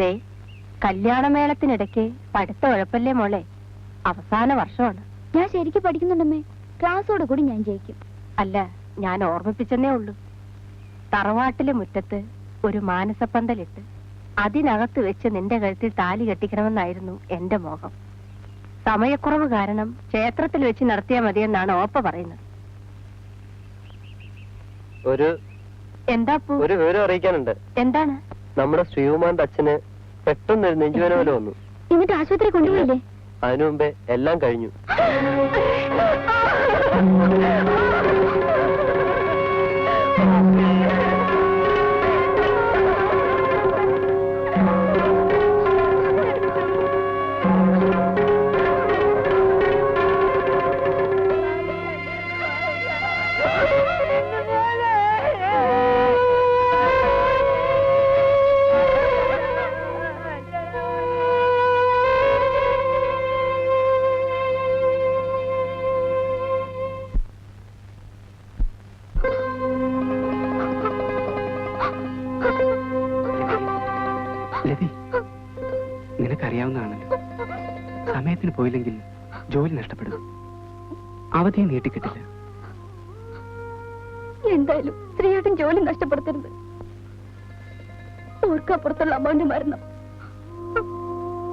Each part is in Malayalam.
ദേ കല്യാണമേളത്തിനിടയ്ക്ക് പഠിത്ത ഉഴപ്പല്ലേ മോളെ? അവസാന വർഷമാണ്. ഞാൻ ശരിക്കും പഠിക്കുന്നുണ്ടമ്മേ. ക്ലാസ്സോട് കൂടി ഞാൻ ജയിക്കും. അല്ല ഞാൻ ഓർമ്മിപ്പിച്ചെന്നേ ഉള്ളൂ. തറവാട്ടിലെ മുറ്റത്ത് ഒരു മാനസപ്പന്തലിട്ട് അതിനകത്ത് വെച്ച് നിന്റെ കഴുത്തിൽ താലി കെട്ടിക്കണമെന്നായിരുന്നു എന്റെ മോഹം. സമയക്കുറവ് കാരണം ക്ഷേത്രത്തിൽ വെച്ച് നടത്തിയാൽ മതിയെന്നാണ് ഓപ്പ പറയുന്നത്. ഒരു എന്താ ഒരു വിവരം അറിയിക്കാനുണ്ട്. എന്താണ്? നമ്മുടെ ശ്രീകുമാറിന്റെ അച്ഛന് പെട്ടെന്ന് ഒരു നെഞ്ചുവേന പോലെ വന്നു. എന്നിട്ട് ആശുപത്രി കൊണ്ടുപോയില്ലേ? അതിനു മുമ്പേ എല്ലാം കഴിഞ്ഞു. നിനക്കറിയാവുന്നതാണല്ലോ. സമയത്തിന് പോയില്ലെങ്കിൽ ജോലി നഷ്ടപ്പെടും. അവധിയെ നീട്ടിക്കിട്ടില്ല. എന്തായാലും സ്ത്രീയുടെ ജോലി നഷ്ടപ്പെടുത്തരുത്. ഓർക്കപ്പുറത്തുള്ള അമ്മാന്റെ മരണം.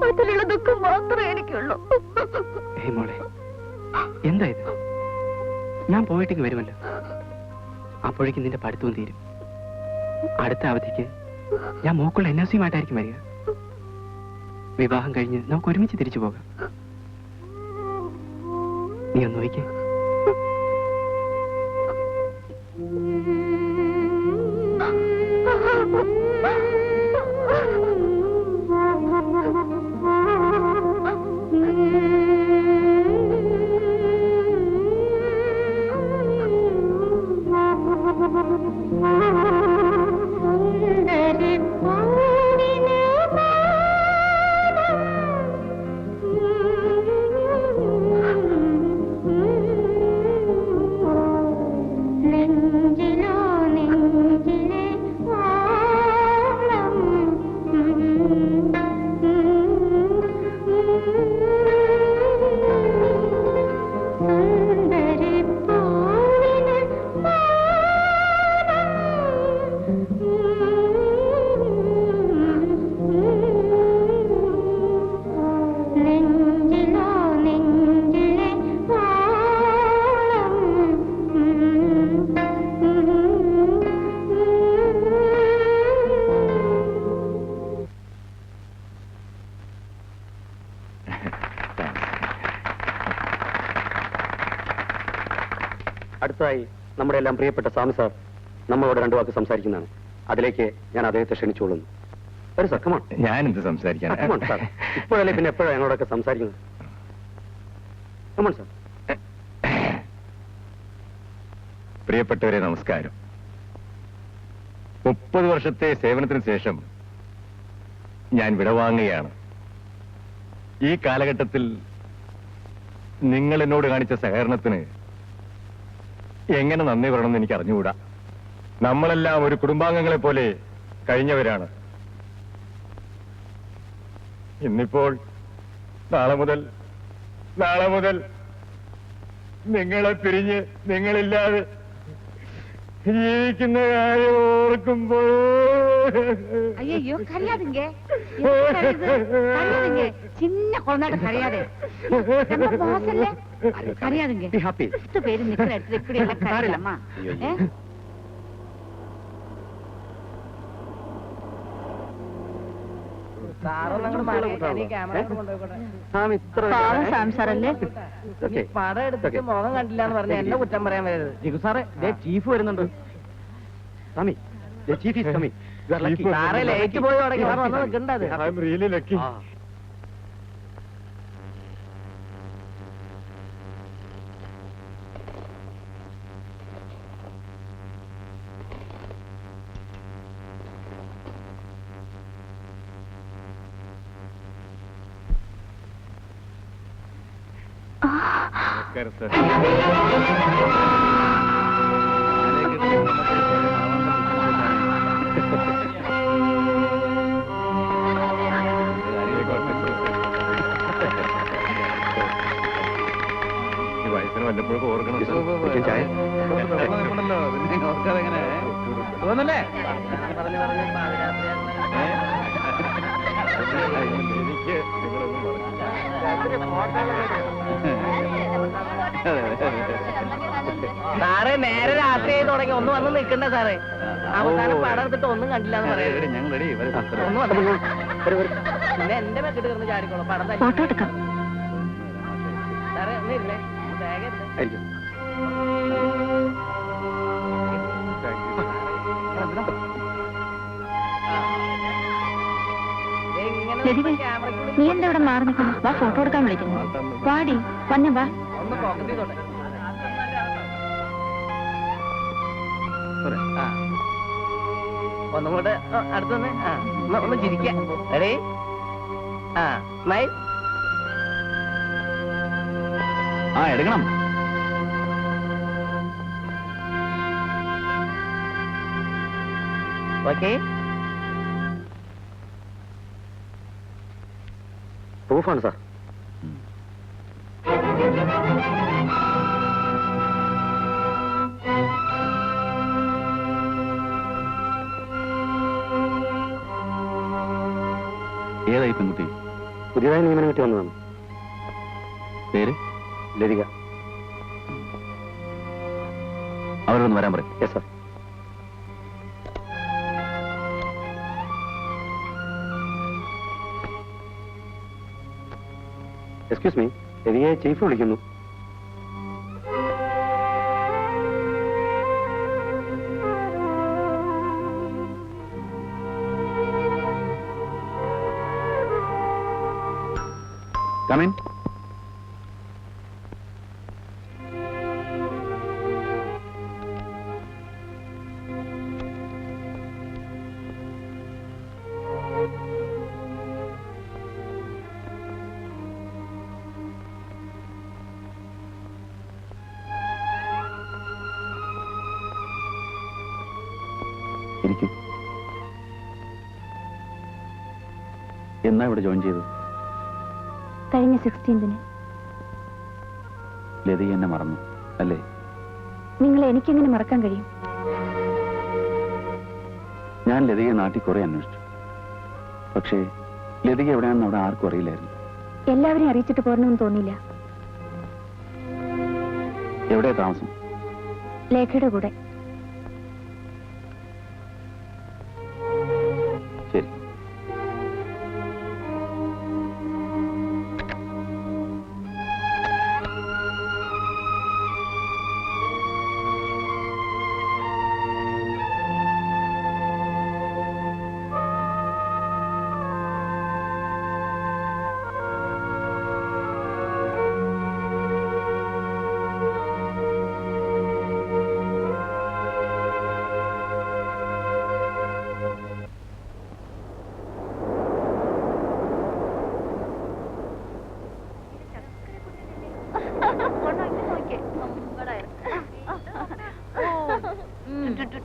അതിലുള്ള ദുഃഖം മാത്രമേ എനിക്കുള്ളൂ. മോളെ എന്താ ഇത്? ഞാൻ പോയിട്ടേക്ക് വരുമല്ലോ. അപ്പോഴേക്കും നിന്റെ പഠിത്തവും തീരും. അടുത്ത അവധിക്ക് ഞാൻ മോക്കുള്ള എൻ എസ് സിയുമായിട്ടായിരിക്കും വരിക. വിവാഹം കഴിഞ്ഞ് നമുക്ക് ഒരുമിച്ച് തിരിച്ചു പോകാം. നീ ഒന്ന് നോക്കിക്കേ. നെഞ്ചിലോ അടുത്തതായി നമ്മുടെ എല്ലാം പ്രിയപ്പെട്ട സ്വാമി സാർ നമ്മളോട് രണ്ടു വാക്ക് സംസാരിക്കുന്നതാണ്. അതിലേക്ക് ഞാൻ അദ്ദേഹത്തെ ക്ഷണിച്ചോളുന്നു. ഒരു സഖമാണ് ഞാനെന്ത് സംസാരിക്കാൻ? സക്കമാണ് സാർ. ഇപ്പോഴല്ലേ പിന്നെ എപ്പോഴാണ് ഞങ്ങളോടൊക്കെ സംസാരിക്കുന്നത്? കമൺ സാർ പ്രിയപ്പെട്ടവരെ നമസ്കാരം. മുപ്പത് വർഷത്തെ സേവനത്തിന് ശേഷം ഞാൻ വിടവാങ്ങുകയാണ് ഈ കാലഘട്ടത്തിൽ നിങ്ങൾ എന്നോട് കാണിച്ച സഹകരണത്തിന് എങ്ങനെ നന്ദി പറയണമെന്ന് എനിക്ക് അറിഞ്ഞുകൂടാ. നമ്മളെല്ലാം ഒരു കുടുംബാംഗങ്ങളെ പോലെ കഴിഞ്ഞവരാണ്. ഇന്നിപ്പോൾ നാളെ മുതൽ നാളെ മുതൽ നിങ്ങളെ പിരിഞ്ഞ് നിങ്ങളില്ലാതെ ജീവിക്കുന്ന കാര്യം ഓർക്കുമ്പോൾ ஐயோ கரையாதுங்க எதுக்கு கரையுது? கரையாதுங்க சின்ன குழந்தைகிட்ட கரையாது ரொம்ப மோசம்ல கரையாதுங்க Be happy. பத்து பேரு நிக்கிற இடத்துல இப்படி எல்லாம் கரையலாமா ஏ? സ്വാമി ഇത്ര പാവം സ്വാമി സാറല്ലേ Okay. പടം എടുത്തിട്ട് Okay. മുഖം കണ്ടില്ല എന്ന് പറഞ്ഞ എന്നെ കുറ്റം പറയാൻ വരരുത് ജിഗു സാറേ ദേ ചീഫ് വരുന്നുണ്ട് Swami chief is coming you are lucky സാറേ ലേക്ക് പോയി തുടങ്ങി. സാറ് വന്ന് നിൽക്കണ്ടത് ഐ എം റിയലി ലക്കി നമസ്കാരം സാർ വല്ലപ്പോഴൊക്കെ ഓർക്കണം തോന്നല്ലേ എനിക്ക് നിങ്ങളൊന്നും സാറേ നേരെ രാത്രി ആയി തുടങ്ങി. ഒന്ന് വന്ന് നിൽക്കണ്ട സാറേ. അവസാനം പടം എടുത്തിട്ട് ഒന്നും കണ്ടില്ല എന്ന് പറയാം. ഒന്ന് ഒന്നും പിന്നെ എന്റെ മെക്കിട്ട് കിടന്ന് ചാടിക്കോളൂ. പടം തന്നെ സാറേ ഇല്ലേ നീ എന്താ ഇവിടെ മാറി നിൽക്കുന്നു വാ ഫോട്ടോ എടുക്കാൻ വിളിക്കുന്നു. വാടി വന്നെ വാ. അടുത്തൊന്ന് ആ. ഒന്ന് ഒന്ന് ചിരിക്കാം. റെഡി ആ സ്മൈൽ ആ എടുക്കണം. ഓക്കെ പ്രൂഫാണ് സാർ. ഏതായി പെൺകുട്ടി? പുതിയതായി നിയമനം കിട്ടി വന്നതാണ്. പേര്? ലതിക. അവരൊന്ന് വരാൻ പറയും. യെസ് സാർ എക്സ്ക്യൂസ് മീ ലതികയെ ചീഫ് വിളിക്കുന്നു. ഇരിക്കും. എന്നാ ഇവിടെ ജോയിൻ ചെയ്തത്? കഴിഞ്ഞ സിക്സ്റ്റീൻതിന് ലതി എന്നെ മറന്നു അല്ലേ? നിങ്ങൾ എനിക്കെങ്ങനെ മറക്കാൻ കഴിയും? ഞാൻ ലതികയെ നാട്ടിൽ കുറെ അന്വേഷിച്ചു. പക്ഷേ ലതിക എവിടെയാണെന്ന് അവിടെ ആർക്കും അറിയില്ലായിരുന്നു. എല്ലാവരെയും അറിയിച്ചിട്ട് പോരണമെന്ന് തോന്നിയില്ല. എവിടെയാ താമസം? ലേഖയുടെ കൂടെ.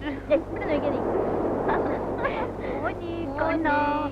この。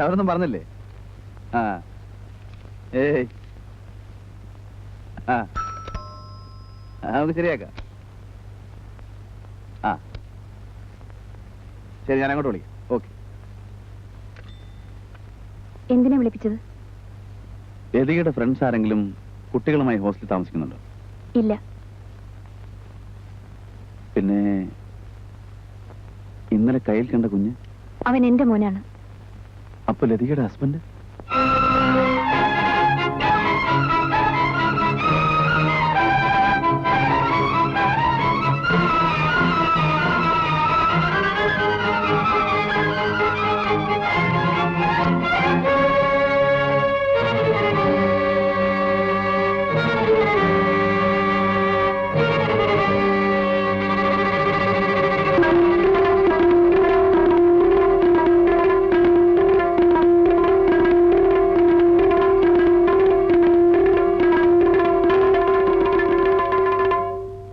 അവരൊന്നും പറഞ്ഞില്ലേ? ആ. ഏയ്. ആ. ആ, നമുക്ക് ശരിയാക്കാം. ആ. ശരി ഞാൻ അങ്ങോട്ട് വിളിക്കാം. ഓക്കെ. എന്തിനാ വിളിപ്പിച്ചത്? ലതികയുടെ ഫ്രണ്ട്സ് ആരെങ്കിലും കുട്ടികളുമായി ഹോസ്റ്റലിൽ താമസിക്കുന്നുണ്ടോ? ഇല്ല. പിന്നെ ഇന്നലെ കയ്യിൽ കണ്ട കുഞ്ഞ്? അവൻ എന്റെ മോനാണ്. അപ്പൊ ലതികയുടെ ഹസ്ബൻഡ്